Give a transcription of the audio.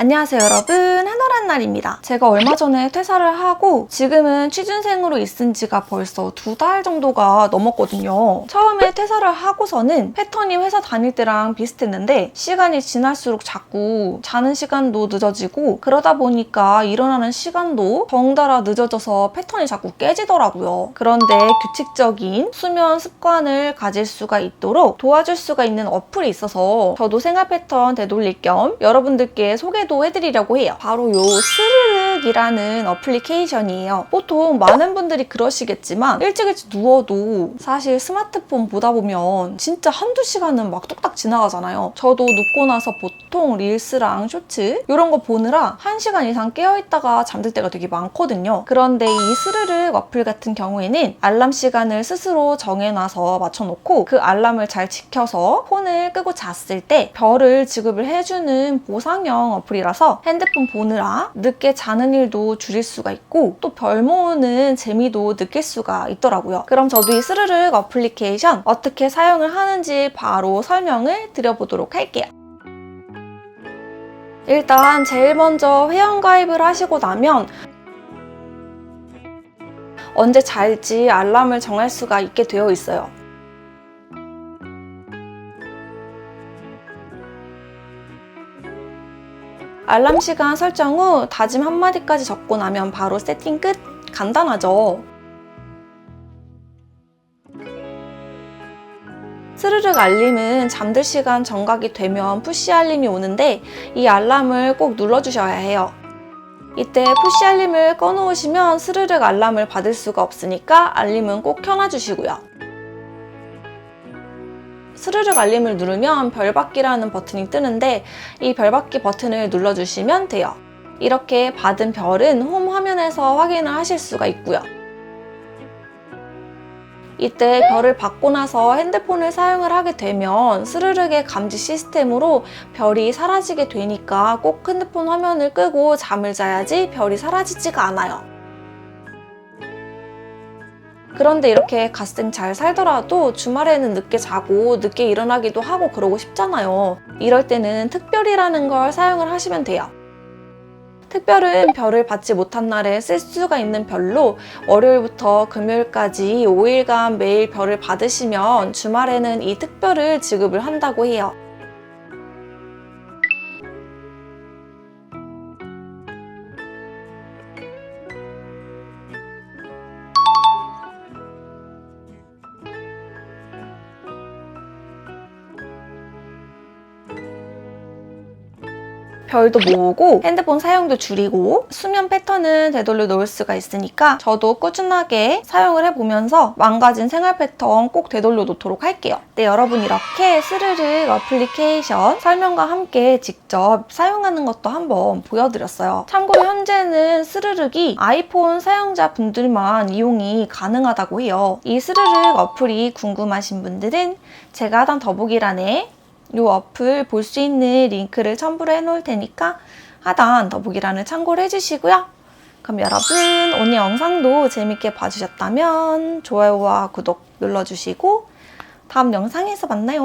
안녕하세요 여러분. 해너란 날입니다. 제가 얼마 전에 퇴사를 하고 지금은 취준생으로 있은 지가 벌써 두 달 정도가 넘었거든요. 처음에 퇴사를 하고서는 패턴이 회사 다닐 때랑 비슷했는데 시간이 지날수록 자꾸 자는 시간도 늦어지고 그러다 보니까 일어나는 시간도 덩달아 늦어져서 패턴이 자꾸 깨지더라고요. 그런데 규칙적인 수면 습관을 가질 수가 있도록 도와줄 수가 있는 어플이 있어서 저도 생활 패턴 되돌릴 겸 여러분들께 소개 도 해드리려고 해요. 바로 요 스르 륵이라는 어플리케이션이에요. 보통 많은 분들이 그러시겠지만 일찍 일찍 누워도 사실 스마트폰 보다 보면 진짜 한두 시간은 막 뚝딱 지나가잖아요. 저도 눕고 나서 보통 릴스랑 쇼츠 이런 거 보느라 한시간 이상 깨어있다가 잠들 때가 되게 많거든요. 그런데 이 스르륵 어플 같은 경우에는 알람 시간을 스스로 정해놔서 맞춰놓고 그 알람을 잘 지켜서 폰을 끄고 잤을 때 별을 지급을 해주는 보상형 어플이라서 핸드폰 보느라 늦게 자는 일도 줄일 수가 있고 또 별 모으는 재미도 느낄 수가 있더라고요. 그럼 저도 이 스르륵 어플리케이션 어떻게 사용을 하는지 바로 설명을 드려보도록 할게요. 일단 제일 먼저 회원가입을 하시고 나면 언제 잘지 알람을 정할 수가 있게 되어 있어요. 알람 시간 설정 후 다짐 한마디까지 적고 나면 바로 세팅 끝! 간단하죠? 스르륵 알림은 잠들 시간 정각이 되면 푸시 알림이 오는데 이 알람을 꼭 눌러주셔야 해요. 이때 푸시 알림을 꺼놓으시면 스르륵 알람을 받을 수가 없으니까 알림은 꼭 켜놔주시고요. 스르륵 알림을 누르면 별받기라는 버튼이 뜨는데 이 별받기 버튼을 눌러주시면 돼요. 이렇게 받은 별은 홈 화면에서 확인을 하실 수가 있고요. 이때 별을 받고 나서 핸드폰을 사용을 하게 되면 스르륵의 감지 시스템으로 별이 사라지게 되니까 꼭 핸드폰 화면을 끄고 잠을 자야지 별이 사라지지가 않아요. 그런데 이렇게 갓생 잘 살더라도 주말에는 늦게 자고 늦게 일어나기도 하고 그러고 싶잖아요. 이럴 때는 특별이라는 걸 사용을 하시면 돼요. 특별은 별을 받지 못한 날에 쓸 수가 있는 별로 월요일부터 금요일까지 5일간 매일 별을 받으시면 주말에는 이 특별을 지급을 한다고 해요. 별도 모으고 핸드폰 사용도 줄이고 수면 패턴은 되돌려 놓을 수가 있으니까 저도 꾸준하게 사용을 해보면서 망가진 생활 패턴 꼭 되돌려 놓도록 할게요. 네, 여러분 이렇게 스르륵 어플리케이션 설명과 함께 직접 사용하는 것도 한번 보여드렸어요. 참고로 현재는 스르륵이 아이폰 사용자 분들만 이용이 가능하다고 해요. 이 스르륵 어플이 궁금하신 분들은 제가 하단 더보기란에 이 어플 볼 수 있는 링크를 첨부를 해놓을 테니까 하단 더보기란을 참고를 해주시고요. 그럼 여러분 오늘 영상도 재밌게 봐주셨다면 좋아요와 구독 눌러주시고 다음 영상에서 만나요.